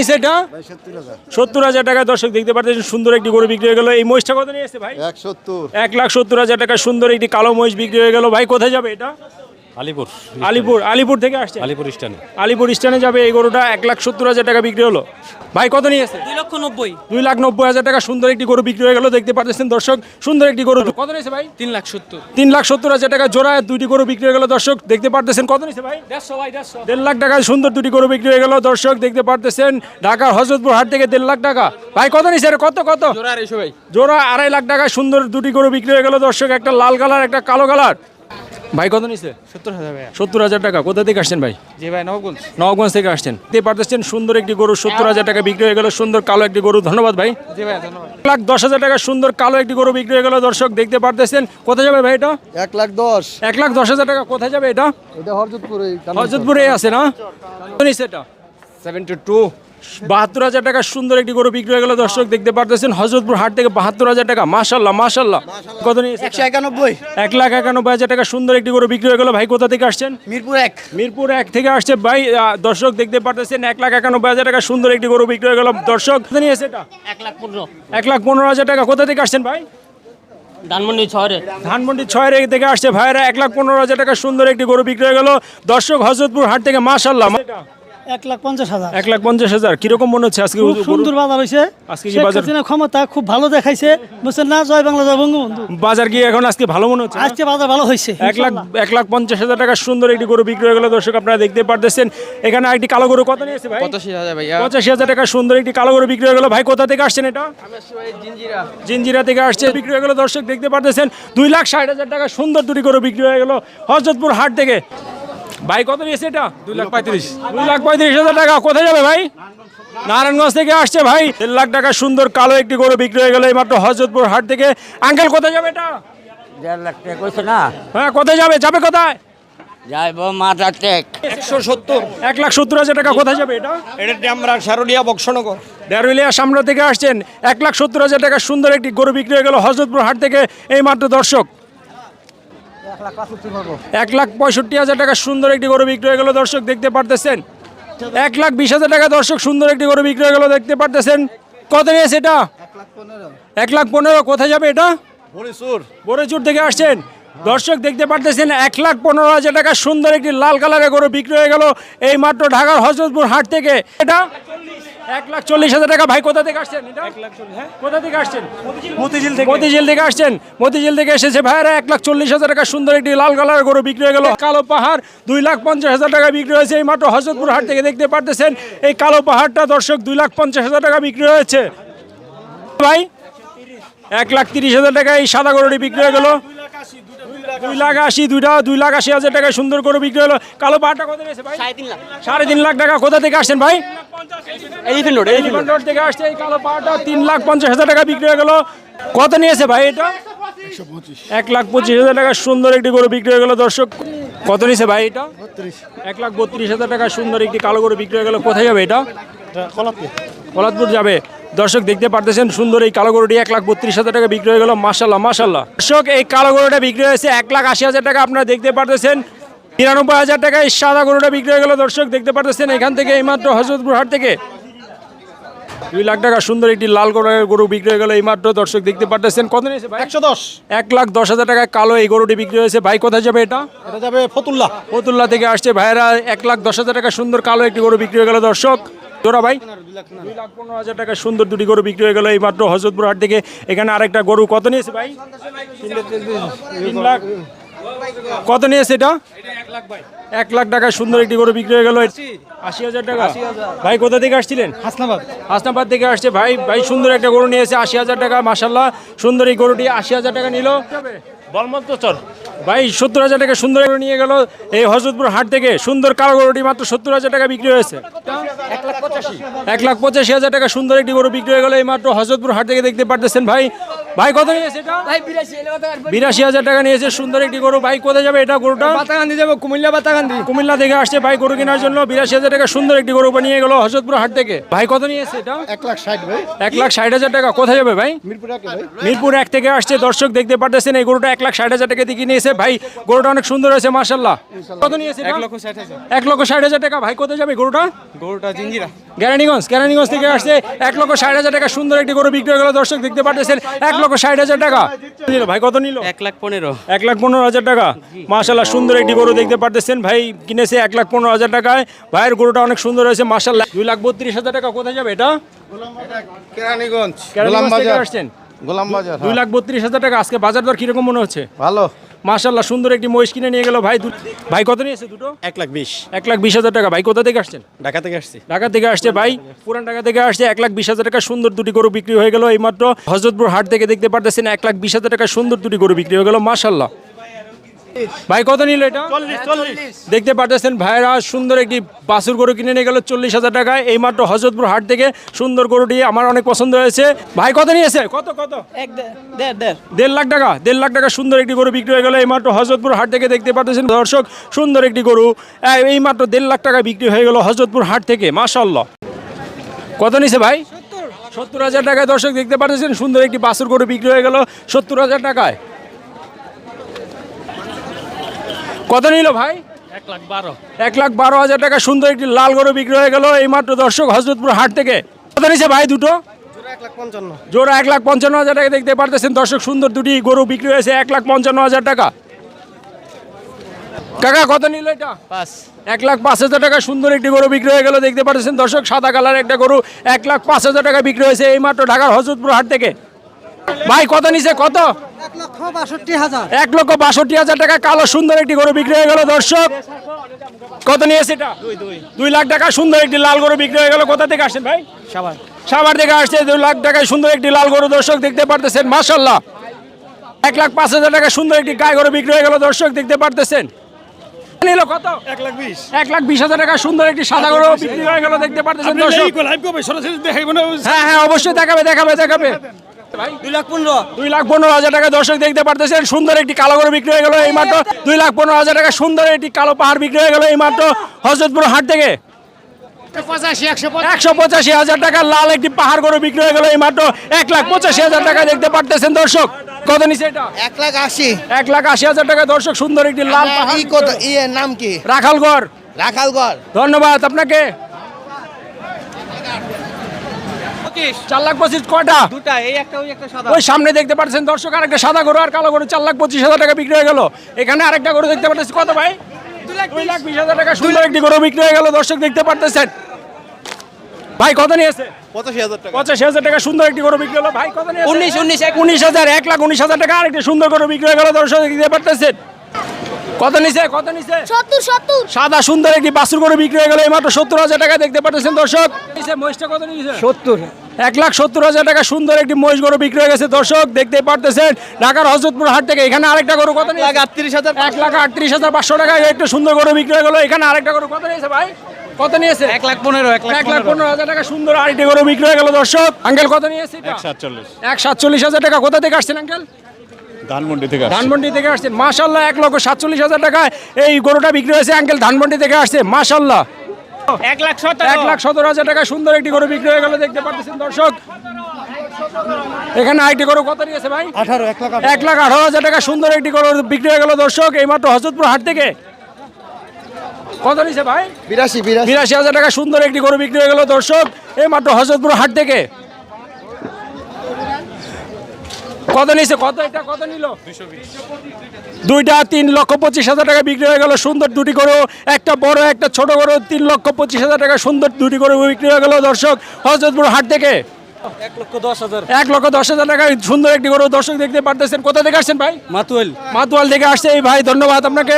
নিছে এটা? সত্তর হাজার। টাকা দর্শক দেখতে পাচ্ছেন সুন্দর একটি গরু বিক্রি হয়ে গেল। এই মহিষটা কত নিয়ে এসছে ভাই? এক এক লাখ সত্তর হাজার টাকা সুন্দর একটি কালো মহিষ বিক্রি হয়ে গেল। ভাই কোথায় যাবে এটা? আলিপুর আলিপুর আলিপুর থেকে আসছে? আলিপুর স্ট্যান্ডে আলিপুর স্ট্যান্ডে যাবে এই গরুটা এক লাখ সত্তর হাজার টাকা বিক্রি হলো। ভাই কত নিয়ে এসছে? দুই লক্ষ নব্বই। দুই লাখ নব্বই হাজার টাকা সুন্দর একটি গরু বিক্রি হয়ে গেল দেখতে পাচ্ছেন দর্শক সুন্দর একটি গরু। কত নিয়েছে ভাই? তিন লাখ সত্তর। তিন লাখ সত্তর হাজার টাকা জোড়া দুইটি গরু বিক্রি হয়ে গেল দর্শক দেখতে পারতেছেন কত নিয়েছে ভাই? দেড়শো ভাই দেড়শো। দেড় লাখ টাকায় সুন্দর দুটি গরু বিক্রি হয়ে গেল দর্শক দেখতে পারতেছেন ঢাকার হজরতপুর হাট থেকে দেড় লাখ টাকা। ভাই কত নিয়েছে? কত কত? জোড়া আড়াইশো ভাই। জোড়া আড়াই লাখ টাকায় সুন্দর দুটি গরু বিক্রি হয়ে গেল দর্শক একটা লাল কালার একটা কালো কালার। ভাই কত নিছে? সত্তর হাজার ভাই সত্তর হাজার টাকা। কোথা থেকে আসছেন ভাই? জি ভাই নবগঞ্জ। নবগঞ্জ থেকে আসছেন। দেখতে পারতেছেন সুন্দর একটি গরু সত্তর হাজার টাকা বিক্রি হয়ে গেল। সুন্দর কালো একটি গরু। ধন্যবাদ ভাই। জি ভাই ধন্যবাদ। এক লাখ দশ হাজার টাকা সুন্দর কালো একটি গরু বিক্রি হয়ে গেল। দর্শক দেখতে পারতেছেন। কোথায় যাবে ভাই এটা? এক লাখ দশ। এক লাখ দশ হাজার টাকা কোথায় যাবে এটা? এটা হরজতপুরে হজরতপুরে আছে না? কত নিছে এটা? সেভেন্টি টু বাহাত্তর হাজার টাকা সুন্দর একটি গরু বিক্রি হয়ে গেল। দর্শক দেখতে পারতেছেন হজরতপুর হাট থেকে বাহাত্তর হাজার টাকা। মাশাল্লাহ মাশাল্লাহ কত একশো একানব্বই। এক লাখ একানব্বই হাজার টাকা সুন্দর একটি গরু বিক্রি হয়ে গেল। ভাই কোথা থেকে আসছেন? মিরপুর এক। মিরপুর এক থেকে আসছে। ভাই দর্শক দেখতে পারতেছেন এক লাখ একানব্বই হাজার টাকা সুন্দর একটি গরু বিক্রি হয়ে গেল। দর্শক কত নিয়েছে এটা? এক লাখ পনেরো। এক লাখ পনেরো হাজার টাকা। কোথা থেকে আসছেন ভাই? ধানমন্ডি ছয়রে। ধানমন্ডি ছয় রেখে থেকে আসছে। ভাইরা এক লাখ পনেরো হাজার টাকা সুন্দর একটি গরু বিক্রি হয়ে গেল। দর্শক হজরতপুর হাট থেকে মাশাল্লাহ এক লাখ পঞ্চাশ হাজার। এক লাখ পঞ্চাশ হাজার। কীরকম মনে হচ্ছে আজকে খুব সুন্দর বাজার হয়েছে। আজকে কি বাজার- ক্ষমতা খুব ভালো দেখাইছে। বুঝছেন না জয় বাংলা জয় বঙ্গবন্ধু। বাজার কি এখন আজকে ভালো মনে হচ্ছে? আজকে বাজার ভালো হয়েছে এক লাখ এক লাখ পঞ্চাশ হাজার টাকা সুন্দর একটি গরু বিক্রি হয়ে গেল দর্শক আপনারা দেখতে পারতেছেন। এখানে একটি কালো গরু কত নিয়েছে ভাই? পঁচাশি হাজার ভাইয়া। পঁচাশি হাজার টাকা সুন্দর একটি কালো গরু বিক্রি হয়ে গেল। ভাই কোথা থেকে আসছেন এটা? জিঞ্জিরা থেকে আসছে বিক্রি হয়ে গেল দর্শক দেখতে পারতেছেন। দুই লাখ ষাট হাজার টাকা সুন্দর দুটি গরু বিক্রি হয়ে গেল হজরতপুর হাট থেকে। ভাই কত নিয়েছে এটা? দুই লাখ পঁয়ত্রিশ। দুই লাখ পঁয়ত্রিশ হাজার টাকা। কোথায় যাবে ভাই? নারায়ণগঞ্জ থেকে আসছে ভাই। দেড় লাখ টাকা সুন্দর কালো একটি গরু বিক্রি হয়ে গেল এই মাত্র হজরতপুর হাট থেকে। আঙ্কেল কোথায় যাবে এটা? দেড় লাখ টাকা কইছে না। হ্যাঁ কোথায় যাবে? যাবে কোথায়? যাইব মাথা টেক। একশো সত্তর। এক লাখ সত্তর হাজার টাকা। কোথায় যাবে এটা? এটা আমরা সারুলিয়া বক্সনগর। ডেরুলিয়া সামনে থেকে আসছেন। এক লাখ সত্তর হাজার টাকা সুন্দর একটি গরু বিক্রি হয়ে গেল হজরতপুর হাট থেকে। এই মাত্র দর্শক এক লাখ পঁয়ষট্টি হাজার টাকা সুন্দর একটি গরু বিক্রি হয়ে গেল দর্শক দেখতে পারতেছেন। এক লাখ বিশ হাজার টাকা দর্শক সুন্দর একটি গরু বিক্রি হয়ে গেল দেখতে পারতেছেন। কত নিয়েছে এটা? এক লাখ পনেরো। কোথায় যাবে এটা? বড়চুর থেকে আসছেন। দর্শক দেখতে পারতেছেন এক লাখ পনেরো হাজার টাকা সুন্দর একটি লাল কালারের গরু বিক্রি হয়ে গেল এই মাত্র ঢাকার হজরতপুর হাট থেকে। এটা? এক লাখ চল্লিশ হাজার টাকা। ভাই কোথা থেকে আসছেন? কোথা থেকে আসছেন? মতিঝিল থেকে। মতিঝিল থেকে। আসছেন। মতিঝিল থেকে এসেছে ভাইরা এক লাখ চল্লিশ হাজার টাকা। সুন্দর একটি লাল কালারের গরু বিক্রি হয়ে গেল। কালো পাহাড় দুই লাখ পঞ্চাশ হাজার টাকা বিক্রি হয়েছে। এই মাত্র হজরতপুর হাট থেকে দেখতে পারতেছেন এই কালো পাহাড়টা দর্শক দুই লাখ পঞ্চাশ হাজার টাকা বিক্রি হয়েছে। ভাই এক লাখ তিরিশ হাজার টাকা এই সাদা গরুটি বিক্রি হয়ে গেল। দুই লাখ আশি দুইটা দুই লাখ আশি হাজার টাকা সুন্দর করে বিক্রি হলো। কালো পাহাড়টা কত ভাই? সাড়ে তিন লাখ। সাড়ে তিন লাখ টাকা। কোথা থেকে আসছেন ভাই? এলিফেন্ট রোড এলিফ্যান্ট রোড থেকে আসছে এই কালো তিন লাখ পঞ্চাশ হাজার টাকা বিক্রি হয়ে গেল। কত নিয়েছে ভাই এটা? এক লাখ পঁচিশ হাজার টাকা সুন্দর একটি গরু বিক্রি হয়ে গেল দর্শক। কত নিয়েছে ভাই এটা? এক লাখ বত্রিশ হাজার টাকা সুন্দর একটি কালো গরু বিক্রি হয়ে গেল। কোথায় যাবে এটা? কলাতপুর যাবে। দর্শক দেখতে পারতেছেন সুন্দর এই কালো গরুটি এক লাখ বত্রিশ হাজার টাকা বিক্রি হয়ে গেল। মাসাল্লাহ মাসাল্লাহ দর্শক এই কালো গরুটা বিক্রি হয়েছে এক লাখ আশি হাজার টাকা। আপনারা দেখতে পারতেছেন নিরানব্বই হাজার টাকায় সাদা গরুটা বিক্রি হয়ে গেল। দর্শক দেখতে পারতেছেন এখান থেকে এইমাত্র হজরতপুর হাট থেকে। দুই লাখ টাকা সুন্দর একটি লাল গরুর গরু বিক্রি হয়ে গেল এইমাত্র। দর্শক দেখতে পারতেছেন কত নিয়েছে ভাই? একশো দশ। এক লাখ দশ হাজার টাকায় কালো এই গরুটি বিক্রি হয়েছে। ভাই কোথায় যাবে এটা? এটা যাবে ফতুল্লাহ ফতুল্লা থেকে আসছে। ভাইরা এক লাখ দশ হাজার টাকা সুন্দর কালো একটি গরু বিক্রি হয়ে গেল। দর্শক জোড়া ভাই দুই লাখ পনেরো হাজার টাকা সুন্দর দুটি গরু বিক্রি হয়ে গেল এই মাত্র হজরতপুর হাট থেকে। এখানে আরেকটা গরু কত নিয়েছে ভাই? তিন লাখ কত নিয়েছে এটা? এক লাখ টাকা সুন্দর একটি গরু বিক্রি হয়ে গেল। আশি হাজার টাকা? ভাই কোথা থেকে আসছিলেন? হাসনাবাদ। হাসনাবাদ থেকে আসছে। ভাই ভাই সুন্দর একটা গরু নিয়েছে আশি হাজার টাকা মাসাল্লাহ সুন্দর এই গরুটি আশি হাজার টাকা নিল। বলমন্তচর ভাই সত্তর হাজার টাকা সুন্দর গরু নিয়ে গেল এই হজরতপুর হাট থেকে। সুন্দর কালো গরুটি মাত্র সত্তর হাজার টাকা বিক্রি হয়েছে। এক লাখ পঁচাশি হাজার টাকা সুন্দর একটি গরু বিক্রি হয়ে গেল এই মাত্র হজরতপুর হাট থেকে দেখতে পারতেছেন ভাই। ভাই কত নিয়েছে এটা? বিরাশি হাজার টাকা নিয়েছে সুন্দর একটি গরু। ভাই কোথায় যাবে এটা গরুটা? বাতাগান্ধি যাব কুমিল্লা বাতাগান্ধি কুমিল্লা থেকে আসছে ভাই গরু কেনার জন্য। বিরাশি হাজার টাকা সুন্দর একটি গরু নিয়ে গেল হজরতপুর হাট থেকে। ভাই কত নিয়েছে এটা? এক লাখ ষাট ভাই। এক লাখ ষাট হাজার টাকা। কোথায় যাবে ভাই? মিরপুর একে মিরপুর এক থেকে আসছে। দর্শক দেখতে পারতেছেন এই গরুটা এক লাখ ষাট হাজার টাকা দিয়ে নিয়েছে হয়েছে ভাই গরুটা অনেক সুন্দর হয়েছে মাশাল্লাহ কত নিয়েছে এক লক্ষ ষাট হাজার। এক লক্ষ ষাট হাজার টাকা। ভাই কোথায় যাবে গরুটা? গরুটা জিঞ্জিরা। গ্যারানিগঞ্জ গ্যারানিগঞ্জ থেকে আসছে। এক লক্ষ ষাট হাজার টাকা সুন্দর একটি গরু বিক্রি হয়ে গেল। দর্শক দেখতে পাচ্ছেন এক লক্ষ ষাট হাজার টাকা। নিল ভাই কত নিল? এক লাখ পনেরো। এক লাখ পনেরো হাজার টাকা। মাশাল্লাহ সুন্দর একটি গরু দেখতে পারতেছেন। ভাই কিনেছে এক লাখ পনেরো হাজার টাকায়। ভাইয়ের গরুটা অনেক সুন্দর হয়েছে মাশাল্লাহ দুই লাখ বত্রিশ হাজার টাকা কোথায় যাবে এটা? থেকে আসছেন। গোলাম বাজার দুই লাখ বত্রিশ হাজার টাকা। আজকে বাজার দর কীরকম মনে হচ্ছে? ভালো। মাশাল্লাহ সুন্দর একটি মহিষ কিনে নিয়ে গেল ভাই। ভাই কত নিয়েছে দুটো? এক লাখ বিশ। এক লাখ বিশ হাজার টাকা। ভাই কোথা থেকে আসছেন? ঢাকা থেকে আসছি। ঢাকা থেকে আসছে ভাই। পুরান ঢাকা থেকে আসছে। এক লাখ বিশ হাজার টাকা সুন্দর দুটি গরু বিক্রি হয়ে গেল এইমাত্র। হজরতপুর হাট থেকে দেখতে পারতেছেন এক লাখ বিশ হাজার টাকা সুন্দর দুটি গরু বিক্রি হয়ে গেল। মাশাল্লাহ ভাই কত নিল এটা? দেখতে পারতেছেন ভাইরা সুন্দর একটি বাসুর গরু কিনে নিয়ে গেল চল্লিশ হাজার টাকায়। এই মাত্র হজরতপুর হাট থেকে সুন্দর গরুটি আমার অনেক পছন্দ হয়েছে। ভাই কত নিয়েছে? কত কত? দেড় লাখ টাকা দেড় লাখ টাকা সুন্দর একটি গরু বিক্রি হয়ে গেল। এই মাত্র হজরতপুর হাট থেকে দেখতে পাচ্ছেন দর্শক সুন্দর একটি গরু। এই- এইমাত্র দেড় লাখ টাকা বিক্রি হয়ে গেল হজরতপুর হাট থেকে মাশাল্লাহ কত নিছে ভাই? সত্তর। হাজার টাকায় দর্শক দেখতে পাচ্ছেন সুন্দর একটি বাসুর গরু বিক্রি হয়ে গেল সত্তর হাজার টাকায়। কত নিল ভাই? এক লাখ বারো। এক লাখ বারো হাজার টাকা সুন্দর একটি লাল গরু বিক্রি হয়ে গেল এইমাত্র দর্শক হজরতপুর হাট থেকে। কত নিছে ভাই দুটো? জোড়া এক লাখ পঞ্চান্ন। হাজার টাকা দেখতে পারতেছেন দর্শক সুন্দর দুটি গরু বিক্রি হয়েছে এক লাখ পঞ্চান্ন হাজার টাকা। কাকা কত নিল এটা? পাঁচ। এক লাখ পাঁচ হাজার টাকা সুন্দর একটি গরু বিক্রি হয়ে গেল দেখতে পাচ্ছেন দর্শক সাদা কালার একটা গরু এক লাখ পাঁচ হাজার টাকা বিক্রি হয়েছে এইমাত্র ঢাকার হজরতপুর হাট থেকে। ভাই কত নিছে? কত? এক লক্ষ বাষট্টি হাজার টাকা। কালো সুন্দর একটি গরু বিক্রি হয়ে গেল দর্শক। কত নিয়েছে এটা? দুই লাখ টাকা সুন্দর একটি লাল গরু বিক্রি হয়ে গেল। কোথা থেকে আসছেন ভাই? সাবান সাভার থেকে আসছে দুই লাখ টাকায় সুন্দর একটি লাল গরু দর্শক দেখতে পারতেছেন? মাশাল্লাহ এক লাখ পাঁচ হাজার টাকা সুন্দর একটি গায়ে গরু বিক্রি হয়ে গেল দর্শক দেখতে পারতেছেন? নিল কত? এক লাখ বিশ। এক লাখ বিশ হাজার টাকা সুন্দর একটি সাদা গরু বিক্রি হয়ে গেল দেখতে পারতেছেন দর্শক? হ্যাঁ হ্যাঁ অবশ্যই দেখাবে দেখাবে দেখাবে। ভাই? দুই লাখ পনেরো। দুই লাখ পনেরো হাজার টাকা দর্শক দেখতে পারতেছেন সুন্দর একটি কালো গরু বিক্রি হয়ে গেল এই মাত্র। দুই লাখ পনেরো হাজার টাকা সুন্দর একটি কালো পাহাড় বিক্রি হয়ে গেল এই মাত্র হজরতপুর হাট থেকে। একশো পঁচাশি। হাজার টাকা লাল একটি পাহাড় গরু বিক্রি হয়ে গেল এই মাত্র। এক লাখ পঁচাশি হাজার টাকা দেখতে পারতেছেন দর্শক। কত নিচে এটা? এক লাখ আশি। এক লাখ আশি হাজার টাকা দর্শক সুন্দর একটি লাল পাহাড় কত? নাম কি? রাখালগড়। রাখালগড়। ধন্যবাদ আপনাকে। চার লাখ পঁচিশ কয়টা? দুটা এই একটা ওই একটা সাদা। ওই সামনে দেখতে পাচ্ছেন দর্শক আরেকটা সাদা গরু আর কালো গরু চার লাখ পঁচিশ হাজার টাকা বিক্রি হয়ে গেল। এখানে আরেকটা গরু দেখতে পাচ্ছেন কত ভাই? দুই লাখ বিশ। হাজার টাকা সুন্দর একটি গরু বিক্রি হয়ে গেল দর্শক দেখতে পারতেছেন। ভাই কত নিয়েছে? পঁচাশি হাজার টাকা। পঁচাশি হাজার টাকা সুন্দর একটি গরু বিক্রি হলো। ভাই কত নিয়েছে? উনিশ, উনিশ, এক- উনিশ হাজার এক লাখ উনিশ হাজার টাকা আরেকটি সুন্দর গরু বিক্রি হয়ে গেল দর্শক দেখতে পারতেছেন। কত নিছে কত নিছে সত্তর সত্তর। সাদা সুন্দর একটি বাসুর গরু বিক্রি হয়ে গেল এই মাত্র সত্তর হাজার টাকা দেখতে পাচ্ছেন দর্শক। মহিষটা কত নিয়েছে? সত্তর। এক লাখ সত্তর হাজার টাকা সুন্দর একটি মহিষ গরু বিক্রি হয়ে গেছে। দর্শক দেখতে পারতেছেন ঢাকার হজরতপুর হাট থেকে এখানে আরেকটা গরু কত নিয়েছে? আটত্রিশ হাজার এক লাখ আটত্রিশ হাজার পাঁচশো টাকায় একটু সুন্দর গরু বিক্রি হয়ে গেল। এখানে আরেকটা গরু কত নিয়েছে ভাই? কত নিয়েছে? এক লাখ পনেরো এক লাখ পনেরো। হাজার টাকা সুন্দর আরেকটি গরু বিক্রি হয়ে গেল। দর্শক আঙ্কেল কত নিয়েছে এটা? সাতচল্লিশ। এক সাতচল্লিশ হাজার টাকা। কোথা থেকে আসছেন আঙ্কেল? ধানমন্ডি থেকে। ধানমন্ডি থেকে আসছেন। মাশাল্লাহ এক লক্ষ সাতচল্লিশ হাজার টাকায় এই গরুটা বিক্রি হয়েছে। আঙ্কেল ধানমন্ডি থেকে আসছে। মাশাল্লাহ এক লাখ সতেরো। এক লাখ সতেরো হাজার টাকা সুন্দর একটি গরু বিক্রি হয়ে গেল দেখতে পাচ্ছেন দর্শক। এখানে আইটি গরু কত নিয়েছে ভাই? আঠারো এক লাখ এক লাখ আঠারো হাজার টাকা সুন্দর একটি গরু বিক্রি হয়ে গেল দর্শক এইমাত্র হজরতপুর হাট থেকে। কত নিয়েছে ভাই? বিরাশি বিরাশি। বিরাশি হাজার টাকা সুন্দর একটি গরু বিক্রি হয়ে গেল দর্শক এইমাত্র হজরতপুর হাট থেকে। কত নিয়েছে কত এটা? কত নিল? দুইটা তিন লক্ষ পঁচিশ হাজার টাকা বিক্রি হয়ে গেল সুন্দর দুটি গরু। একটা বড় একটা ছোট গরু তিন লক্ষ পঁচিশ হাজার টাকা সুন্দর দুটি গরু বিক্রি হয়ে গেল। দর্শক হজরতপুর হাট থেকে এক লক্ষ দশ হাজার। এক লক্ষ দশ হাজার টাকা সুন্দর একটি গরু দর্শক দেখতে পারতেছেন। কোথা থেকে আসছেন ভাই? মাতুয়াল। মাতুয়াল থেকে আসছে। এই ভাই ধন্যবাদ আপনাকে।